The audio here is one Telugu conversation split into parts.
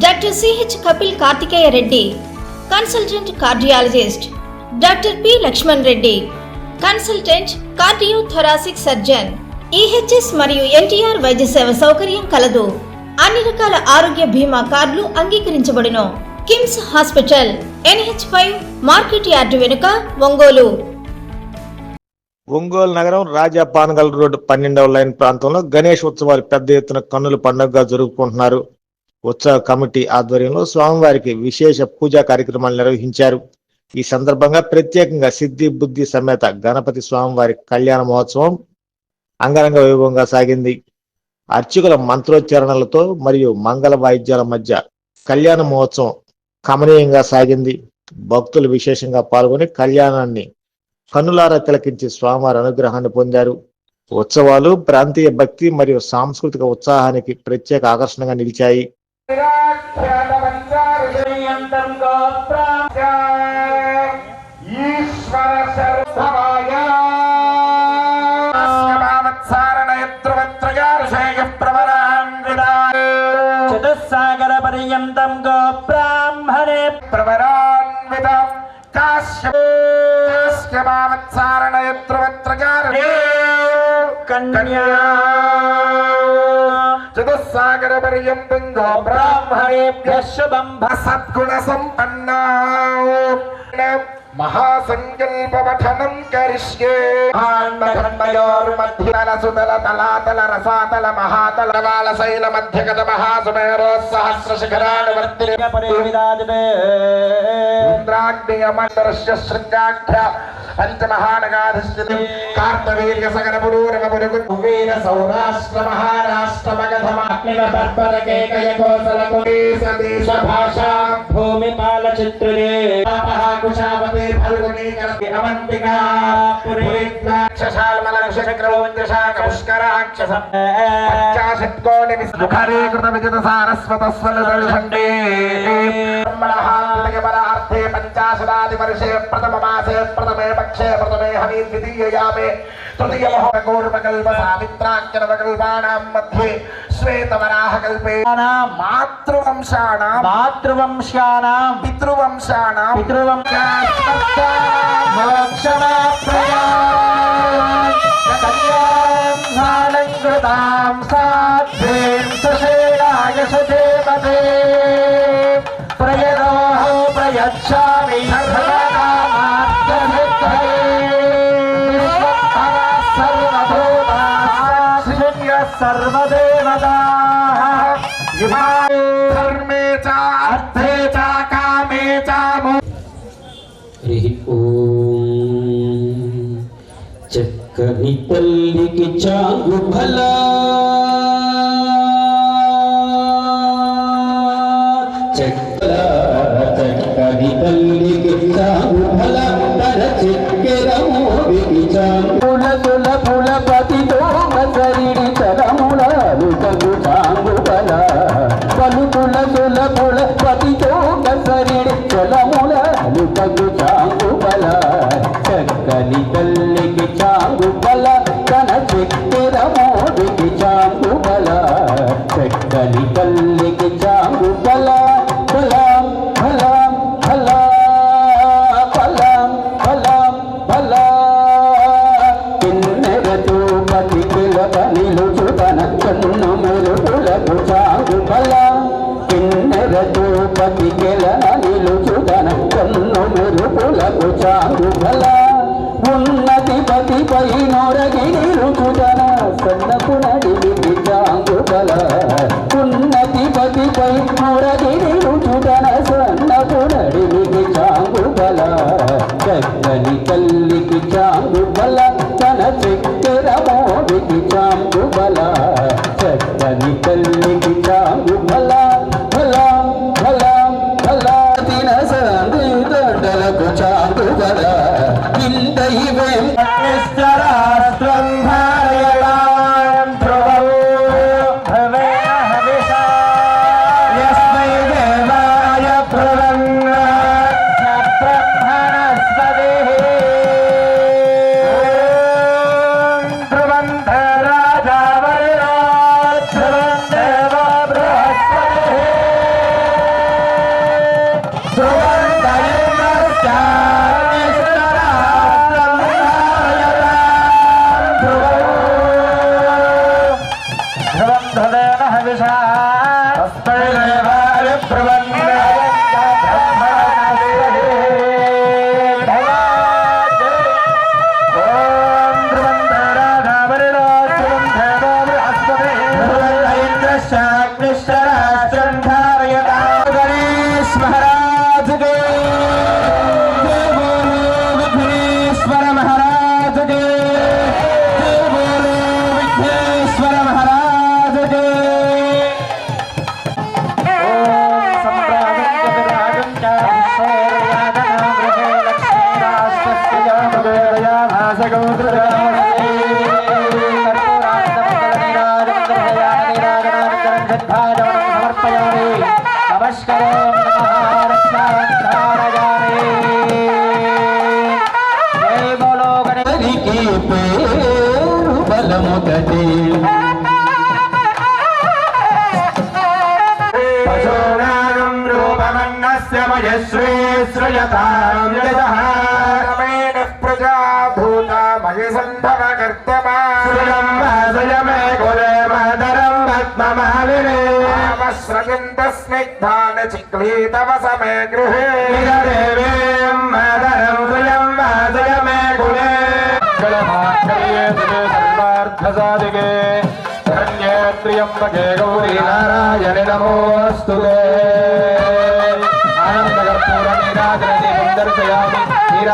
Doctor CH Kapil Karthikeya Reddy consultant cardiologist doctor P Lakshman Reddy consultant cardio thoracic surgeon EHS మరియు ఎన్టీఆర్ వైద్య సేవ సౌకర్యం కలదు. అన్ని రకాల ఆరోగ్య బీమా కార్డులు అంగీకరించబడును. KIMS hospital NH five market yard వెనుక ఒంగోలు. ఒంగోలు నగరం రాజా పానగల్ రోడ్ పన్నెండవ లైన్ ప్రాంతంలో గణేష్ ఉత్సవాలు పెద్ద ఎత్తున కన్నుల పండుగగా జరుపుకుంటున్నారు. ఉత్సవ కమిటీ ఆధ్వర్యంలో స్వామివారికి విశేష పూజా కార్యక్రమాలు నిర్వహించారు. ఈ సందర్భంగా ప్రత్యేకంగా సిద్ధి బుద్ధి సమేత గణపతి స్వామివారి కళ్యాణ మహోత్సవం అంగరంగ వైభవంగా సాగింది. అర్చకుల మంత్రోచ్చారణలతో మరియు మంగళ వాయిద్యాల మధ్య కళ్యాణ మహోత్సవం కమనీయంగా సాగింది. భక్తులు విశేషంగా పాల్గొని కళ్యాణాన్ని కన్నులారా తిలకించి స్వామివారి అనుగ్రహాన్ని పొందారు. ఉత్సవాలు ప్రాంతీయ భక్తి మరియు సాంస్కృతిక ఉత్సాహానికి ప్రత్యేక ఆకర్షణగా నిలిచాయి. శ్రీయంతం గోత్రాయ ఈశ్వర पर्यन्तङ्गो ब्राह्मणेभ्यः शुभम् सद्गुणसम्पन्ना महासङ्कल्पपठनं करिष्ये हाण्डखण्डयोर्मध्यतलसुतलतलातलरसातल महातललालशैलमध्यगतमहासुमेरोस्सहस्रशिखराणवर्तिरिपरिविदादिते इन्द्राग्नेयमन्तरस्य పంచమహానగాధిష్ఠితం కార్తవీర్య సగర పురూరవ పురుగు వీర సౌరాష్ట్ర మహారాష్ట్ర మగధమాగ్నివ బర్బర కేకయ కోసల కుదేశ దేశ భాషా భూమి పాల చిత్రులే కుశావతే ఫల్గుని కరతి అవంతికా పుష్కరాక్షస ముఖరీకృత విజిత సారస్వత పంచాశదాది వర్షే ప్రథమ మాసే ప్రథమే పక్షే ప్రథమే హని ద్వితీయయామే తృతీయ మహోపకల్ప సామిత్రాక్షరకల్పానాం మధ్యే శ్వేతవరాహ కల్పే మాతృవంశానాం మాతృవంశానాం పితృవంశానాం సదేవతే ప్రయదోహో ప్రయచ్చామి సర్వదేవతా ధర్మే చ అర్థే చ కామే చ మో హరి ఓం చక్కని తల్లికి చాగు భలా చక్కల చక్కని తల్లికి చాగు భలా తన చక్కెర మోవికి మెరుపులకు చాగు బల కిన్నెరతో పతి కెలన కన్ను మెరుపులకు చాగు ఉన్నతి పతి నొరగి నిలుచుతన సన్నపు నడివికి చాగు ఉన్నతి పతి నొరగి నిలుచుతన సన్నపు నడివికి చాగు చక్కని తల్లికి చాంగు తన చక్కెర మోవికి చాంగు निकल सृजतां प्रजा भूता मयि सन्धवकर्तमा सृजं कुले चिक्ली तव समे गृहे निरदेवीं मदरं सृजं सृजमे कुले सर्वार्थसाधिके गौरी नारायणे नमोऽस्तु ते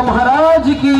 మహారాజ్కి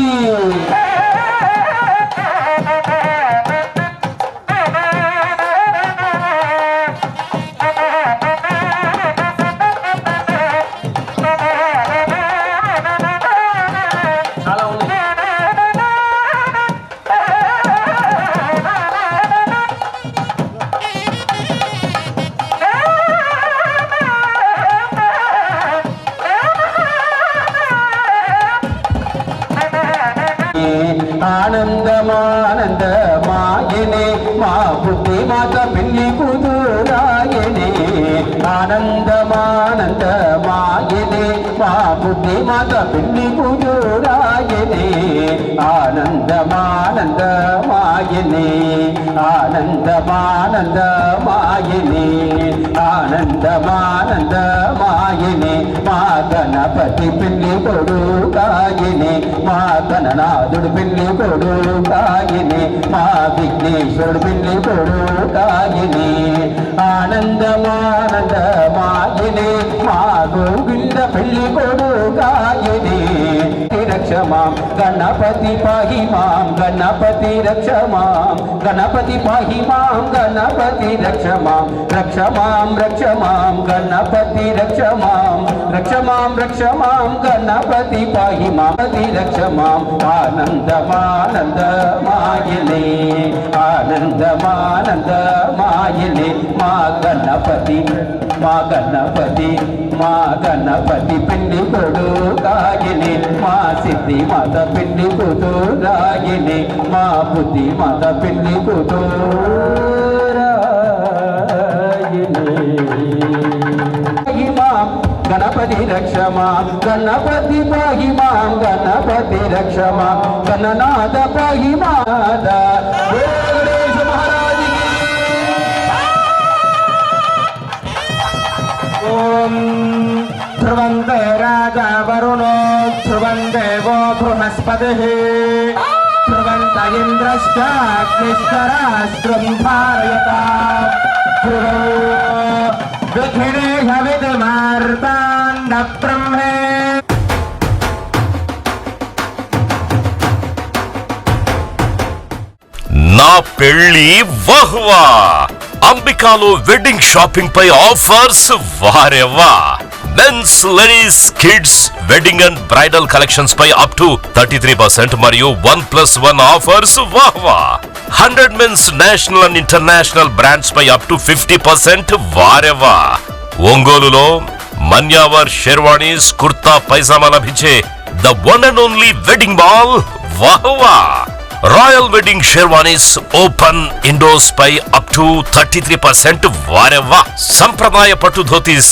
ఆనందమానందమాయనే మా బుద్ధి మాత పిల్లి కుదురాయనే ఆనందమానందమాయనే ఆనందమానందమాయనే ఆనందమానందమాయనే మా గణపతి పిల్లి కొడుకాయనే మా గణనాథుడు పిల్లి కొడుకాయనే మా విఘ్నేశ్వరుడు పిల్లి కొడుకాయనే ఆనందమానందమాయనే మా గోవింద పిల్లి కొడుకాయనే రక్షమాం గణపతి పాహి మాం గణపతి రక్షమాం గణపతి పాహి మాం గణపతి రక్షమాం రక్షమాం రక్షమాం గణపతి రక్షమాం రక్షమాం రక్షమాం గణపతి పాహి మాపతి రక్షమాం ఆనందమానందమాయనే ఆనందమానందమాయనే మా గణపతి మా గణపతి మా గణపతి పిండి కొడు కాయనే మా సిద్ధి మాత పిండి కుదు రాగిని మా బుద్ధి మాత పిండి కుదు గణపతి రక్షమా గణపతి పాహి గణపతి రక్షమా గణనాథ పాహి బృహస్పతి ధ్రువంత ఇంద్రశ్చాగ్నిశ్చరాస్త్రం ధారయత ధ్రువో విఘ్నేహ విధిమార్తాండ బ్రహ్మే నా పెళ్ళి వహ్వా. అంబికాలో వెడ్డింగ్ షాపింగ్ పై offers వారెవ్వా. Men's ladies kids wedding and bridal collections pi up to thirty three percent మరియు one plus one offers వాహ్వా hundred men's national and international brands pi up to fifty percent వారెవ్వా ఒంగోలులో మన్యావర్ షెర్వాణీస్ కుర్తా పైజామా లభించే the one and only wedding mall వాహ్వా royal wedding sherwanis open indoors pi up to thirty three percent వారెవ్వా సంప్రదాయ పట్టు ధోతీస్